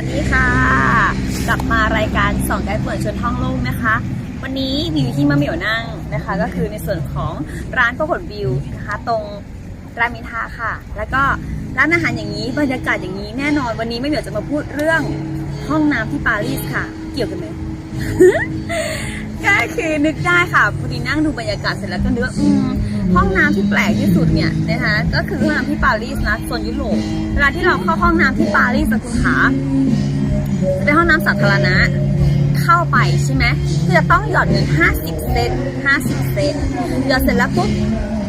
สดีค่ะ กลับมารายการสองไกด์เปิดชวนท่องโลกนะคะ วันนี้วิวที่มะเหมียวนั่งนะคะ ก็คือในส่วนของร้านพหลวิวนะคะ ตรงรามอินทราค่ะ แล้วก็ร้านอาหารอย่างนี้บรรยากาศอย่างนี้แน่นอนวันนี้มะเหมียวจะมาพูดเรื่องห้องน้ำที่ปารีสค่ะ เกี่ยวกันไหมก็คือนึกได้ค่ะพอดีนั่งดูบรรยากาศเสร็จแล้วก็นึกอืม ห้องน้ำที่แปลกที่สุดเนี่ยนะคะก็คือห้องน้ำที่ปารีสนะโซนยุโรปเวลาที่เราเข้าห้องน้ำที่ปารีสคุณขาจะเป็นห้องน้ำสาธารณะเข้าไปใช่ไหมคือจะต้องหยอดเงิน 50 เซน50 เซนหยอดเสร็จแล้วปุ๊บ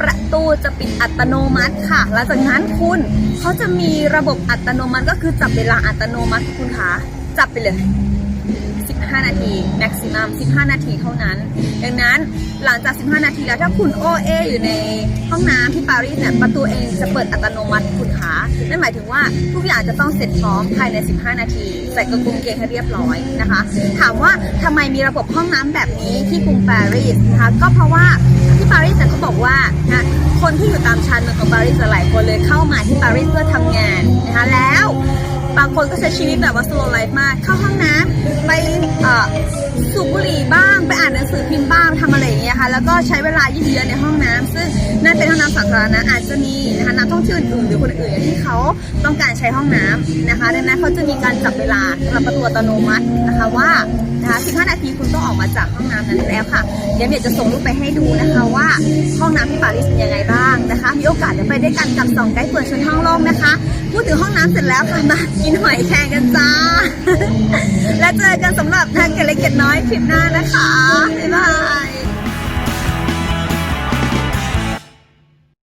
ประตูจะปิดอัตโนมัติค่ะหลังจากนั้นคุณเขาจะมีระบบอัตโนมัติก็คือจับเวลาอัตโนมัติคุณขาจับไปเลย 15 นาที maximum 15 นาทีเท่านั้น ดังนั้นหลังจาก 15 นาทีแล้วถ้าคุณโอเออยู่ในห้องน้ำที่ปารีสเนี่ยประตูเองจะเปิดอัตโนมัติคุณขานั่นหมายถึงว่าทุกอย่างจะต้องเสร็จพร้อมภายใน 15 นาที ใส่กระกุมเกงให้เรียบร้อยนะคะ ถามว่าทำไมมีระบบห้องน้ำแบบนี้ที่กรุงปารีสนะคะก็เพราะว่าที่ปารีสเนี่ยเขาบอกว่านะคนที่อยู่ตามชานเมืองของปารีสหลายคนเลยเข้ามาที่ปารีสเพื่อทำงานนะคะแล้วางคนก็ใช้ชีวิตแบบว่าสโลไลฟ์มาก เข้าห้องน้ำไปสูบบุหรี่บ้างไปอ่านหนังสือพิมพ์บ้างทำอะไรอย่างเงี้ยค่ะแล้วก็ใช้เวลายืดเยื้อในห้องน้ำซึ่งนั่นเป็นห้องน้ำสาธารณะอาจจะมีนะคะนักท่องเที่ยวอื่นหรือคนอื่นที่เขาต้องการใช้ห้องน้ำนะคะดังนั้นเขาจะมีการจับเวลาสำหรับประตูอัตโนมัตินะคะว่า นะคะ15 นาทีคุณต้องออกมาจากห้องน้ำนั้นแล้วค่ะเดี๋ยวเมียจะส่งรูปไปให้ดูนะคะว่าห้องน้ำที่ปารีสเป็นยังไงบ้างนะคะ มีโอกาสเดี๋ยวไปด้วยกันกับสองไกด์เปิดชนห้องโลกนะคะพูดถึงห้องน้ำเสร็จแล้วค่ะมากินหอยแครงกันจ้า และเจอกันสำหรับทางเกล็ดเล็กเกล็ดน้อยคลิปหน้านะคะบ๊ายบาย